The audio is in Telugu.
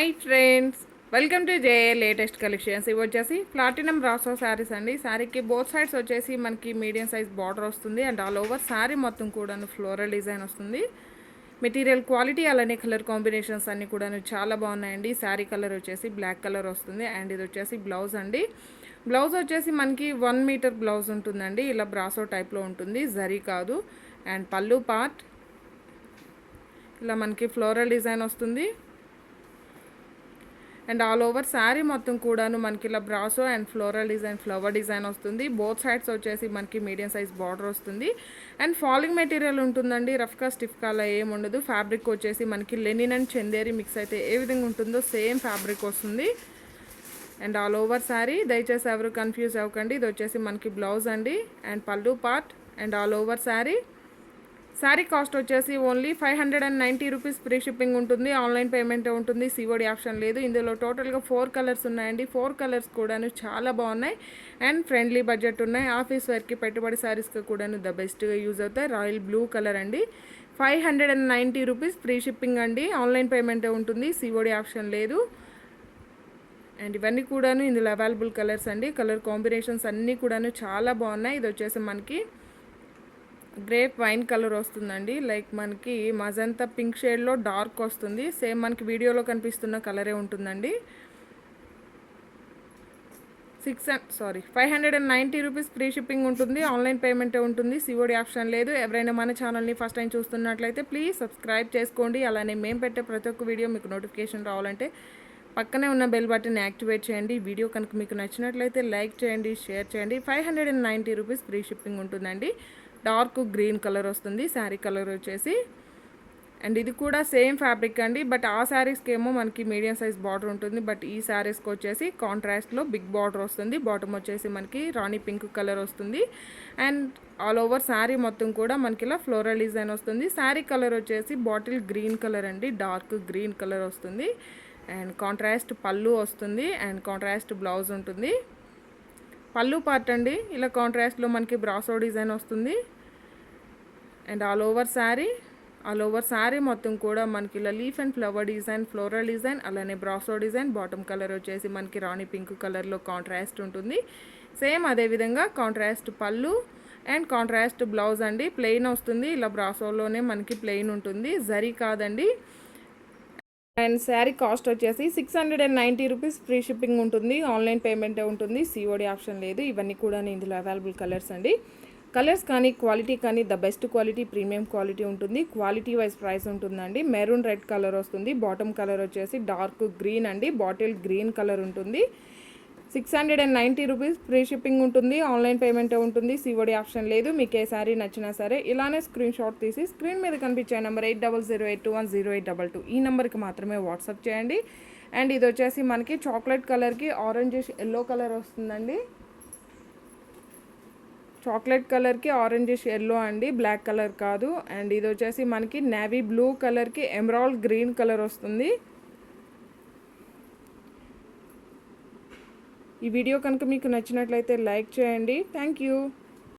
Hi friends welcome to J latest collections ఇవి వచ్చేసి ప్లాటినం రాసో శారీస్ అండి. శారీకి బోత్ సైడ్స్ వచ్చేసి మనకి మీడియం సైజ్ బార్డర్ వస్తుంది అండ్ ఆల్ ఓవర్ శారీ మొత్తం కూడాను ఫ్లోరల్ డిజైన్ వస్తుంది. మెటీరియల్ క్వాలిటీ అలానే కలర్ కాంబినేషన్స్ అన్నీ కూడా చాలా బాగున్నాయండి. శారీ కలర్ వచ్చేసి బ్లాక్ కలర్ వస్తుంది అండ్ ఇది వచ్చేసి బ్లౌజ్ అండి. బ్లౌజ్ వచ్చేసి మనకి వన్ మీటర్ బ్లౌజ్ ఉంటుందండి. ఇలా బ్రాసో టైప్లో ఉంటుంది. జరీ కాదు. అండ్ పళ్ళు పార్ట్ ఇలా మనకి ఫ్లోరల్ డిజైన్ వస్తుంది. అండ్ ఆల్ ఓవర్ శారీ మొత్తం కూడాను మనకి ఇలా brasso and floral design flower design వస్తుంది. బోత్ సైడ్స్ వచ్చేసి మనకి మీడియం సైజ్ బార్డర్ వస్తుంది. అండ్ ఫాలింగ్ మెటీరియల్ ఉంటుందండి. రఫ్గా స్టిఫ్గా అలా ఏమి ఉండదు. ఫ్యాబ్రిక్ వచ్చేసి మనకి లెనిన్ అండ్ చందేరి మిక్స్ అయితే ఏ విధంగా ఉంటుందో సేమ్ ఫ్యాబ్రిక్ వస్తుంది. అండ్ ఆల్ ఓవర్ శారీ దయచేసి ఎవరు కన్ఫ్యూజ్ అవ్వకండి. ఇది వచ్చేసి మనకి బ్లౌజ్ అండి. And pallu part and all over sari. Sari cost వచ్చేసి only five hundred and ninety rupees free shipping ఉంటుంది. ఆన్లైన్ పేమెంట్ ఉంటుంది. సిఓడి ఆప్షన్ లేదు. ఇందులో టోటల్గా ఫోర్ కలర్స్ ఉన్నాయండి. ఫోర్ కలర్స్ కూడాను చాలా బాగున్నాయి. అండ్ ఫ్రెండ్లీ బడ్జెట్ ఉన్నాయి. ఆఫీస్ వేర్కి పెట్టుబడి శారీస్కి కూడాను ద బెస్ట్గా యూజ్ అవుతాయి. రాయల్ బ్లూ కలర్ అండి. Five hundred and ninety rupees free shipping అండి. ఆన్లైన్ పేమెంట్ ఉంటుంది. సిఓడి ఆప్షన్ లేదు. అండ్ ఇవన్నీ కూడాను ఇందులో అవైలబుల్ కలర్స్ అండి. కలర్ కాంబినేషన్స్ అన్నీ కూడాను చాలా బాగున్నాయి. ఇది వచ్చేసి మనకి గ్రేప్ వైన్ కలర్ వస్తుందండి. లైక్ మనకి మజంతా పింక్ షేడ్లో డార్క్ వస్తుంది. సేమ్ మనకి వీడియోలో కనిపిస్తున్న కలరే ఉంటుందండి. Six sorry five hundred and ninety rupees free shipping ఉంటుంది. ఆన్లైన్ పేమెంటే ఉంటుంది. సిఓడి ఆప్షన్ లేదు. ఎవరైనా మన ఛానల్ని ఫస్ట్ టైం చూస్తున్నట్లయితే ప్లీజ్ సబ్స్క్రైబ్ చేసుకోండి. అలానే మేము పెట్టే ప్రతి ఒక్క వీడియో మీకు నోటిఫికేషన్ రావాలంటే పక్కనే ఉన్న బెల్ బటన్ యాక్టివేట్ చేయండి. వీడియో కనుక మీకు నచ్చినట్లయితే లైక్ చేయండి షేర్ చేయండి. Five hundred and ninety rupees free shipping ఉంటుందండి. డార్క్ గ్రీన్ కలర్ వస్తుంది శారీ కలర్ వచ్చేసి. అండ్ ఇది కూడా సేమ్ ఫ్యాబ్రిక్ అండి బట్ ఆ శారీస్కి ఏమో మనకి మీడియం సైజ్ బార్డర్ ఉంటుంది బట్ ఈ శారీస్కి వచ్చేసి కాంట్రాస్ట్లో బిగ్ బార్డర్ వస్తుంది. బాటమ్ వచ్చేసి మనకి రాణి పింక్ కలర్ వస్తుంది. అండ్ ఆల్ ఓవర్ శారీ మొత్తం కూడా మనకి ఇలా ఫ్లోరల్ డిజైన్ వస్తుంది. శారీ కలర్ వచ్చేసి బాటిల్ గ్రీన్ కలర్ అండి డార్క్ గ్రీన్ కలర్ వస్తుంది. అండ్ కాంట్రాస్ట్ పళ్ళు వస్తుంది అండ్ కాంట్రాస్ట్ బ్లౌజ్ ఉంటుంది. పళ్ళు పార్ట్ అండి. ఇలా కాంట్రాస్ట్లో మనకి బ్రాసో డిజైన్ వస్తుంది. And all over sari all over sari మొత్తం కూడా మనకి ఇలా leaf and flower design floral design అలానే బ్రాసో డిజైన్ బాటమ్ కలర్ వచ్చేసి మనకి రాణి పింక్ కలర్లో కాంట్రాస్ట్ ఉంటుంది. సేమ్ అదేవిధంగా contrast pallu and contrast blouse అండి. ప్లెయిన్ వస్తుంది. ఇలా బ్రాసోలోనే మనకి ప్లెయిన్ ఉంటుంది. జరీ కాదండి. అండ్ శారీ కాస్ట్ వచ్చేసి six hundred and ninety rupees free shipping ఉంటుంది. ఆన్లైన్ పేమెంటే ఉంటుంది. సిఓడి ఆప్షన్ లేదు. ఇవన్నీ కూడా ఇందులో అవైలబుల్ కలర్స్ అండి. కలర్స్ కానీ క్వాలిటీ కానీ the best quality premium quality ఉంటుంది. క్వాలిటీ వైజ్ ప్రైస్ ఉంటుందండి. మెరూన్ రెడ్ కలర్ వస్తుంది. బాటమ్ కలర్ వచ్చేసి డార్క్ గ్రీన్ అండి. బాటిల్ గ్రీన్ కలర్ ఉంటుంది. Six hundred and ninety rupees free shipping ఉంటుంది ఆన్లైన్ పేమెంట్ ఉంటుంది సిఓడి ఆప్షన్ లేదు మీకు ఏ శారీ నచ్చినా సరే. ఇలానే స్క్రీన్ షాట్ తీసి స్క్రీన్ మీద కనిపించే number eight double zero eight two one zero eight double two. ఈ నెంబర్కి మాత్రమే వాట్సాప్ చేయండి. అండ్ ఇది వచ్చేసి మనకి చాక్లెట్ కలర్కి ఆరెంజ్ ఎల్లో కలర్ వస్తుందండి. చాక్లెట్ కలర్కి ఆరెంజిష్ ఎల్లో అండి బ్లాక్ కలర్ కాదు. అండ్ ఇది వచ్చేసి మనకి నేవీ బ్లూ కలర్కి ఎమరాల్డ్ గ్రీన్ కలర్ వస్తుంది. ఈ వీడియో కనుక మీకు నచ్చినట్లయితే లైక్ చేయండి. Thank you